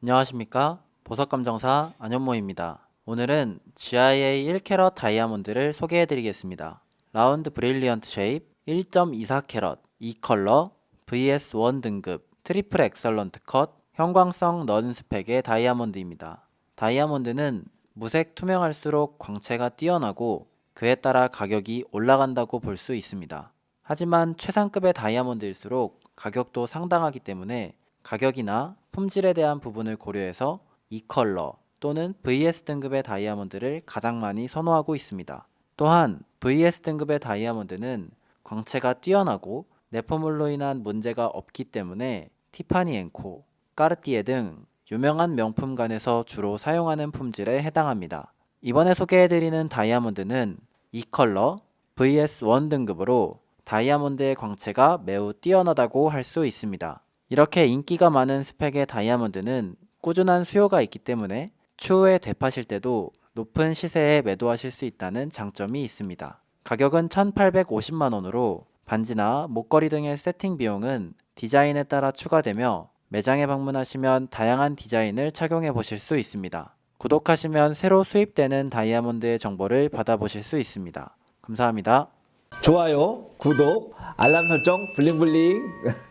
안녕하십니까 보석감정사 안현모입니다. 오늘은 GIA 1캐럿 다이아몬드를 소개해 드리겠습니다. 라운드 브릴리언트 쉐입 1.24캐럿 2컬러 VS1 등급 트리플 엑설런트 컷 형광성 넌 스펙의 다이아몬드입니다. 다이아몬드는 무색 투명할수록 광채가 뛰어나고 그에 따라 가격이 올라간다고 볼 수 있습니다. 하지만 최상급의 다이아몬드일수록 가격도 상당하기 때문에 가격이나 품질에 대한 부분을 고려해서 이 컬러 또는 VS 등급의 다이아몬드를 가장 많이 선호하고 있습니다. 또한 VS 등급의 다이아몬드는 광채가 뛰어나고 내포물로 인한 문제가 없기 때문에 티파니 앤코, 까르띠에 등 유명한 명품관에서 주로 사용하는 품질에 해당합니다. 이번에 소개해드리는 다이아몬드는 이 컬러 VS1 등급으로 다이아몬드의 광채가 매우 뛰어나다고 할 수 있습니다. 이렇게 인기가 많은 스펙의 다이아몬드는 꾸준한 수요가 있기 때문에 추후에 되파실 때도 높은 시세에 매도하실 수 있다는 장점이 있습니다. 가격은 1,850만 원으로 반지나 목걸이 등의 세팅 비용은 디자인에 따라 추가되며 매장에 방문하시면 다양한 디자인을 착용해 보실 수 있습니다. 구독하시면 새로 수입되는 다이아몬드의 정보를 받아보실 수 있습니다. 감사합니다. 좋아요, 구독, 알람 설정, 블링블링.